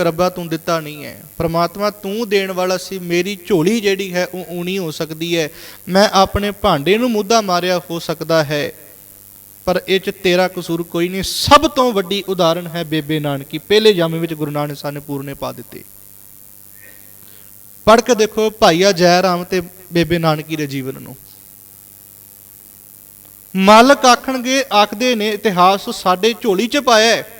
ਰੱਬਾ ਤੂੰ ਦਿੱਤਾ ਨਹੀਂ ਹੈ। ਪ੍ਰਮਾਤਮਾ ਤੂੰ ਦੇਣ ਵਾਲਾ ਸੀ, ਮੇਰੀ ਝੋਲੀ ਜਿਹੜੀ ਹੈ ਉਹ ਊਣੀ ਹੋ ਸਕਦੀ ਹੈ। ਮੈਂ ਆਪਣੇ ਭਾਂਡੇ ਨੂੰ ਮੁੱਦਾ ਮਾਰਿਆ ਹੋ ਸਕਦਾ ਹੈ। ਪਰ ਇਹ ਚ ਤੇਰਾ ਕਸੂਰ ਕੋਈ ਨਹੀਂ। ਸਭ ਤੋਂ ਵੱਡੀ ਉਦਾਹਰਣ ਹੈ ਬੇਬੇ ਨਾਨਕੀ। ਪਹਿਲੇ ਜਾਮੇ ਵਿੱਚ ਗੁਰੂ ਨਾਨਕ ਸਾਹਿਬ ਨੇ ਪੂਰਨੇ ਪਾ ਦਿੱਤੇ। ਪੜ੍ਹ ਕੇ ਦੇਖੋ ਭਾਈਆ ਜੈ ਰਾਮ ਤੇ ਬੇਬੇ ਨਾਨਕੀ ਦੇ ਜੀਵਨ ਨੂੰ। ਮਾਲਕ ਆਖਣਗੇ, ਆਖਦੇ ਨੇ, ਇਤਿਹਾਸ ਸਾਡੇ ਝੋਲੀ 'ਚ ਪਾਇਆ ਹੈ।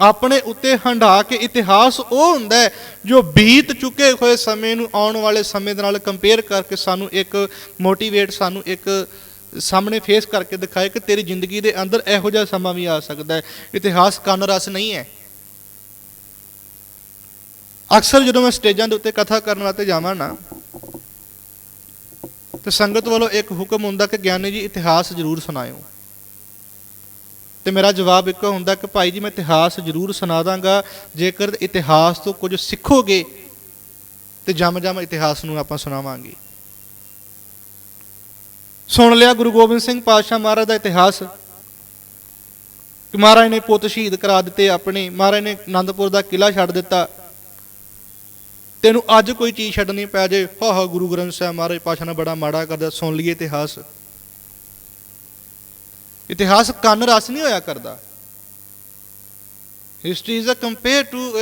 ਆਪਣੇ ਉੱਤੇ ਹੰਢਾ ਕੇ ਇਤਿਹਾਸ ਉਹ ਹੁੰਦਾ ਹੈ ਜੋ ਬੀਤ ਚੁੱਕੇ ਹੋਏ ਸਮੇਂ ਨੂੰ ਆਉਣ ਵਾਲੇ ਸਮੇਂ ਦੇ ਨਾਲ ਕੰਪੇਅਰ ਕਰਕੇ ਸਾਨੂੰ ਇੱਕ ਮੋਟੀਵੇਟ ਸਾਨੂੰ ਇੱਕ ਸਾਹਮਣੇ ਫੇਸ ਕਰਕੇ ਦਿਖਾਏ ਕਿ ਤੇਰੀ ਜ਼ਿੰਦਗੀ ਦੇ ਅੰਦਰ ਇਹੋ ਜਿਹਾ ਸਮਾਂ ਵੀ ਆ ਸਕਦਾ ਹੈ। ਇਤਿਹਾਸ ਕੰਨ ਰਸ ਨਹੀਂ ਹੈ। ਅਕਸਰ ਜਦੋਂ ਮੈਂ ਸਟੇਜਾਂ ਦੇ ਉੱਤੇ ਕਥਾ ਕਰਨ ਵਾਸਤੇ ਜਾਵਾਂ ਨਾ, ਤੇ ਸੰਗਤ ਵੱਲੋਂ ਇੱਕ ਹੁਕਮ ਹੁੰਦਾ ਕਿ ਗਿਆਨੀ ਜੀ, ਇਤਿਹਾਸ ਜ਼ਰੂਰ ਸੁਣਾਇਓ। ਤੇ ਮੇਰਾ ਜਵਾਬ ਇੱਕੋ ਹੁੰਦਾ ਕਿ ਭਾਈ ਜੀ ਮੈਂ ਇਤਿਹਾਸ ਜ਼ਰੂਰ ਸੁਣਾ ਦਾਂਗਾ। ਜੇਕਰ ਇਤਿਹਾਸ ਤੋਂ ਕੁਝ ਸਿੱਖੋਗੇ ਤੇ ਜਮ ਜਮ ਇਤਿਹਾਸ ਨੂੰ ਆਪਾਂ ਸੁਣਾਵਾਂਗੇ। ਸੁਣ ਲਿਆ ਗੁਰੂ ਗੋਬਿੰਦ ਸਿੰਘ ਪਾਤਸ਼ਾਹ ਮਹਾਰਾਜ ਦਾ ਇਤਿਹਾਸ ਕਿ ਮਹਾਰਾਜ ਨੇ ਪੁੱਤ ਸ਼ਹੀਦ ਕਰਾ ਦਿੱਤੇ ਆਪਣੇ। ਮਹਾਰਾਜ ਨੇ ਆਨੰਦਪੁਰ ਦਾ ਕਿਲਾ ਛੱਡ ਦਿੱਤਾ। ਤੈਨੂੰ ਅੱਜ ਕੋਈ ਚੀਜ਼ ਛੱਡਣੀ ਪੈ ਜੇ, ਹਾ ਹਾ ਗੁਰੂ ਗ੍ਰੰਥ ਸਾਹਿਬ ਮਹਾਰਾਜ ਪਾਸ਼ਾ ਨੇ ਬੜਾ ਮਾੜਾ ਕਰਦਾ। ਸੁਣ ਲਈਏ ਇਤਿਹਾਸ। ਇਤਿਹਾਸ ਕੰਨ ਰਸ ਨਹੀਂ ਹੋਇਆ ਕਰਦਾ। History is a compare to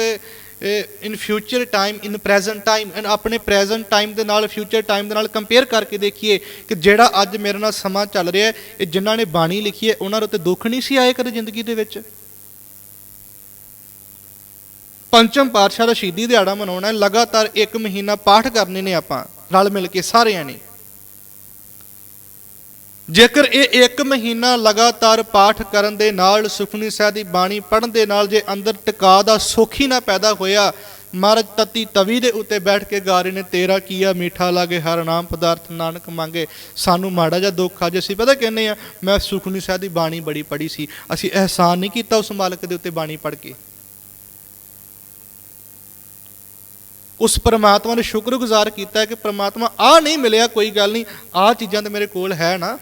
in future time in present time and ਆਪਣੇ ਪ੍ਰੈਜ਼ੈਂਟ ਟਾਈਮ ਦੇ ਨਾਲ ਫਿਊਚਰ ਟਾਈਮ ਦੇ ਨਾਲ ਕੰਪੇਅਰ ਕਰਕੇ ਦੇਖੀਏ ਕਿ ਜਿਹੜਾ ਅੱਜ ਮੇਰੇ ਨਾਲ ਸਮਾਂ ਚੱਲ ਰਿਹਾ ਹੈ, ਇਹ ਜਿਨ੍ਹਾਂ ਨੇ ਬਾਣੀ ਲਿਖੀ ਹੈ, ਉਹਨਾਂ ਦੇ ਉੱਤੇ ਦੁੱਖ ਨਹੀਂ ਸੀ ਆਏ ਕਦੇ ਜ਼ਿੰਦਗੀ ਦੇ ਵਿੱਚ? ਪੰਚਮ ਪਾਤਸ਼ਾਹ ਦਾ ਸ਼ਹੀਦੀ ਦਿਹਾੜਾ ਮਨਾਉਣਾ ਹੈ, ਲਗਾਤਾਰ 1 ਮਹੀਨਾ ਪਾਠ ਕਰਨੇ ਨੇ ਆਪਾਂ, ਰਲ ਮਿਲ ਕੇ ਸਾਰਿਆਂ ਨੇ। ਜੇਕਰ ਇਹ 1 ਮਹੀਨਾ ਲਗਾਤਾਰ ਪਾਠ ਕਰਨ ਦੇ ਨਾਲ ਸੁਖਨੀ ਸਾਹਿਬ ਦੀ ਬਾਣੀ ਪੜ੍ਹਨ ਦੇ ਨਾਲ ਜੇ ਅੰਦਰ ਟਿਕਾ ਦਾ ਸੁੱਖ ਹੀ ਨਾ ਪੈਦਾ ਹੋਇਆ, ਮਹਾਰਾਜ ਤਤੀ ਤਵੀ ਦੇ ਉੱਤੇ ਬੈਠ ਕੇ ਗਾ ਰਹੇ ਨੇ, ਤੇਰਾ ਕੀਆ ਮੀਠਾ ਲਾਗੇ, ਹਰ ਨਾਮ ਪਦਾਰਥ ਨਾਨਕ ਮੰਗੇ। ਸਾਨੂੰ ਮਾੜਾ ਜਿਹਾ ਦੁੱਖ ਆ ਜੇ ਅਸੀਂ ਪਤਾ ਕਹਿੰਨੇ ਆ, ਮੈਂ ਸੁਖਨੀ ਸਾਹਿਬ ਦੀ ਬਾਣੀ ਬੜੀ ਪੜ੍ਹੀ ਸੀ, ਅਸੀਂ ਅਹਿਸਾਨ ਨਹੀਂ ਕੀਤਾ ਉਸ ਮਾਲਕ ਦੇ ਉੱਤੇ ਬਾਣੀ ਪੜ੍ਹ ਕੇ। ਉਸ ਪਰਮਾਤਮਾ ਨੇ ਸ਼ੁਕਰਗੁਜ਼ਾਰ ਕੀਤਾ ਕਿ ਪਰਮਾਤਮਾ ਆ ਨਹੀਂ ਮਿਲਿਆ, ਕੋਈ ਗੱਲ ਨਹੀਂ, ਆ ਚੀਜ਼ਾਂ ਤੇ ਮੇਰੇ ਕੋਲ ਹੈ ਨਾ।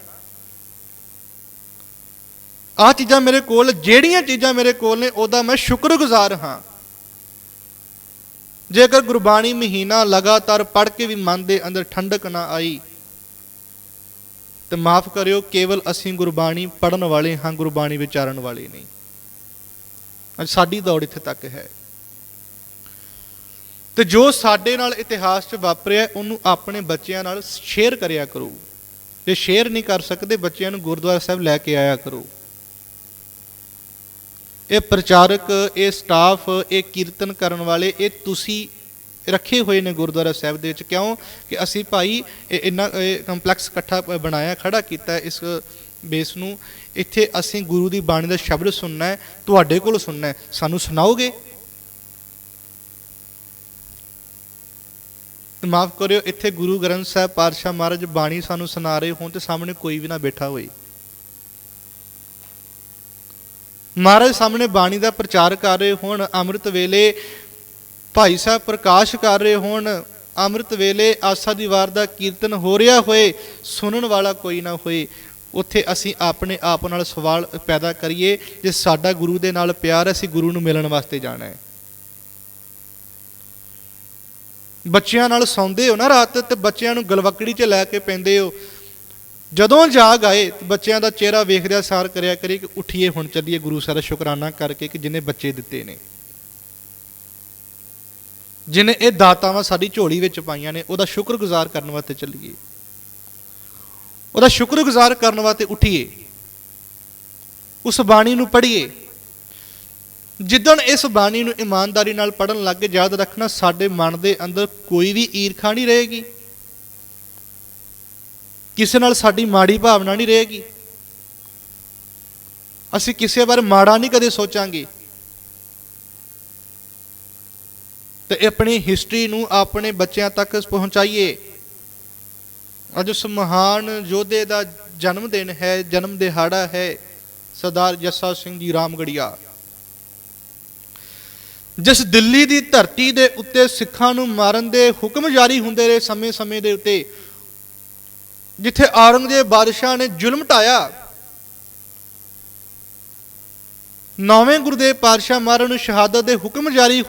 ਆਹ ਚੀਜ਼ਾਂ ਮੇਰੇ ਕੋਲ, ਜਿਹੜੀਆਂ ਚੀਜ਼ਾਂ ਮੇਰੇ ਕੋਲ ਨੇ, ਉਹਦਾ ਮੈਂ ਸ਼ੁਕਰਗੁਜ਼ਾਰ ਹਾਂ। ਜੇਕਰ ਗੁਰਬਾਣੀ ਮਹੀਨਾ ਲਗਾਤਾਰ ਪੜ੍ਹ ਕੇ ਵੀ ਮਨ ਦੇ ਅੰਦਰ ਠੰਡਕ ਨਾ ਆਈ, ਤੇ ਮਾਫ ਕਰਿਓ, ਕੇਵਲ ਅਸੀਂ ਗੁਰਬਾਣੀ ਪੜਨ ਵਾਲੇ ਹਾਂ, ਗੁਰਬਾਣੀ ਵਿਚਾਰਨ ਵਾਲੇ ਨਹੀਂ। ਅੱਜ ਸਾਡੀ ਦੌੜ ਇੱਥੇ ਤੱਕ ਹੈ। ਤੇ ਜੋ ਸਾਡੇ ਨਾਲ ਇਤਿਹਾਸ 'ਚ ਵਾਪਰਿਆ, ਉਹਨੂੰ ਆਪਣੇ ਬੱਚਿਆਂ ਨਾਲ ਸ਼ੇਅਰ ਕਰਿਆ ਕਰੋ। ਜੇ ਸ਼ੇਅਰ ਨਹੀਂ ਕਰ ਸਕਦੇ, ਬੱਚਿਆਂ ਨੂੰ ਗੁਰਦੁਆਰਾ ਸਾਹਿਬ ਲੈ ਕੇ ਆਇਆ ਕਰੋ। ਇਹ ਪ੍ਰਚਾਰਕ, ਇਹ ਸਟਾਫ ਇਹ ਕੀਰਤਨ ਕਰਨ ਵਾਲੇ, ਇਹ ਤੁਸੀਂ ਰੱਖੇ ਹੋਏ ਨੇ ਗੁਰਦੁਆਰਾ ਸਾਹਿਬ ਦੇ ਵਿੱਚ। ਕਿਉਂ? ਕਿ ਅਸੀਂ ਭਾਈ ਇਹ ਇੰਨਾ, ਇਹ ਕੰਪਲੈਕਸ ਇਕੱਠਾ ਬਣਾਇਆ, ਖੜਾ ਕੀਤਾ ਇਸ ਬੇਸ ਨੂੰ। ਇੱਥੇ ਅਸੀਂ ਗੁਰੂ ਦੀ ਬਾਣੀ ਦਾ ਸ਼ਬਦ ਸੁਣਨਾ ਹੈ, ਤੁਹਾਡੇ ਕੋਲ ਸੁਣਨਾ ਹੈ। ਸਾਨੂੰ ਸੁਣਾਓਗੇ? ਮਾਫ ਕਰਿਓ, ਇੱਥੇ ਗੁਰੂ ਗ੍ਰੰਥ ਸਾਹਿਬ ਪਾਤਸ਼ਾਹ ਮਹਾਰਾਜ ਬਾਣੀ ਸਾਨੂੰ ਸੁਣਾ ਰਹੇ ਹੋਣ ਤੇ ਸਾਹਮਣੇ ਕੋਈ ਵੀ ਨਾ ਬੈਠਾ ਹੋਏ। ਮਹਾਰਾਜ ਸਾਹਮਣੇ ਬਾਣੀ ਦਾ ਪ੍ਰਚਾਰ ਕਰ ਰਹੇ ਹੋਣ, ਅੰਮ੍ਰਿਤ ਵੇਲੇ ਭਾਈ ਸਾਹਿਬ ਪ੍ਰਕਾਸ਼ ਕਰ ਰਹੇ ਹੋਣ, ਅੰਮ੍ਰਿਤ ਵੇਲੇ ਆਸਾ ਦੀ ਵਾਰ ਦਾ ਕੀਰਤਨ ਹੋ ਰਿਹਾ ਹੋਏ, ਸੁਣਨ ਵਾਲਾ ਕੋਈ ਨਾ ਹੋਏ, ਉੱਥੇ ਅਸੀਂ ਆਪਣੇ ਆਪ ਨਾਲ ਸਵਾਲ ਪੈਦਾ ਕਰੀਏ ਜੇ ਸਾਡਾ ਗੁਰੂ ਦੇ ਨਾਲ ਪਿਆਰ ਅਸੀਂ ਗੁਰੂ ਨੂੰ ਮਿਲਣ ਵਾਸਤੇ ਜਾਣਾ ਹੈ। ਬੱਚਿਆਂ ਨਾਲ ਸੌਂਦੇ ਹੋ ਨਾ ਰਾਤ, ਤੇ ਬੱਚਿਆਂ ਨੂੰ ਗਲਵਕੜੀ 'ਚ ਲੈ ਕੇ ਪੈਂਦੇ ਹੋ ਜਦੋਂ ਜਾਗ ਆਏ, ਬੱਚਿਆਂ ਦਾ ਚਿਹਰਾ ਵੇਖਦਿਆਂ ਸਾਰ ਕਰਿਆ ਕਰੀ ਕਿ ਉਠੀਏ, ਹੁਣ ਚੱਲੀਏ। ਗੁਰੂ ਸਾਹਿਬ ਦਾ ਸ਼ੁਕਰਾਨਾ ਕਰਕੇ ਕਿ ਜਿਨੇ ਬੱਚੇ ਦਿੱਤੇ ਨੇ। ਜਿਨੇ ਇਹ ਦਾਤਾਵਾਂ ਸਾਡੀ ਝੋਲੀ ਵਿੱਚ ਪਾਈਆਂ ਨੇ, ਉਹਦਾ ਸ਼ੁਕਰਗੁਜ਼ਾਰ ਕਰਨ ਵਾਸਤੇ ਚੱਲੀਏ। ਉਹਦਾ ਸ਼ੁਕਰਗੁਜ਼ਾਰ ਕਰਨ ਵਾਸਤੇ ਉਠੀਏ। ਉਸ ਬਾਣੀ ਨੂੰ ਪੜ੍ਹੀਏ। ਜਿੱਦਣ ਇਸ ਬਾਣੀ ਨੂੰ ਇਮਾਨਦਾਰੀ ਨਾਲ ਪੜਨ ਲੱਗ ਯਾਦ ਰੱਖਣਾ ਸਾਡੇ ਮਨ ਦੇ ਅੰਦਰ ਕੋਈ ਵੀ ਈਰਖਾ ਨਹੀਂ ਰਹੇਗੀ। ਕਿਸੇ ਨਾਲ ਸਾਡੀ ਮਾੜੀ ਭਾਵਨਾ ਨਹੀਂ ਰਹੇਗੀ। ਅਸੀਂ ਕਿਸੇ ਬਾਰੇ ਮਾੜਾ ਨਹੀਂ ਕਦੇ ਸੋਚਾਂਗੇ। ਤੇ ਆਪਣੀ ਹਿਸਟਰੀ ਨੂੰ ਆਪਣੇ ਬੱਚਿਆਂ ਤੱਕ ਪਹੁੰਚਾਈਏ। ਅੱਜ ਉਸ ਮਹਾਨ ਯੋਧੇ ਦਾ ਜਨਮ ਦਿਨ ਹੈ, ਜਨਮ ਦਿਹਾੜਾ ਹੈ, ਸਰਦਾਰ ਜੱਸਾ ਸਿੰਘ ਜੀ ਰਾਮਗੜੀਆ। ਜਿਸ ਦਿੱਲੀ ਦੀ ਧਰਤੀ ਦੇ ਉੱਤੇ ਸਿੱਖਾਂ ਨੂੰ ਮਾਰਨ ਦੇ ਹੁਕਮ ਜਾਰੀ ਹੁੰਦੇ ਰਹੇ ਸਮੇਂ-ਸਮੇਂ ਦੇ ਉੱਤੇ ਜਿੱਥੇ ਔਰੰਗਜ਼ੇਬ ਬਾਦਸ਼ਾਹ ਨੇ ਜ਼ੁਲਮ ਢਾਇਆ, ਨੌਵੇਂ ਗੁਰਦੇਵ ਪਾਤਸ਼ਾਹ ਮਹਾਰਾਜ ਨੂੰ ਸ਼ਹਾਦਤ ਦੇ ਹੁਕਮ ਜਾਰੀ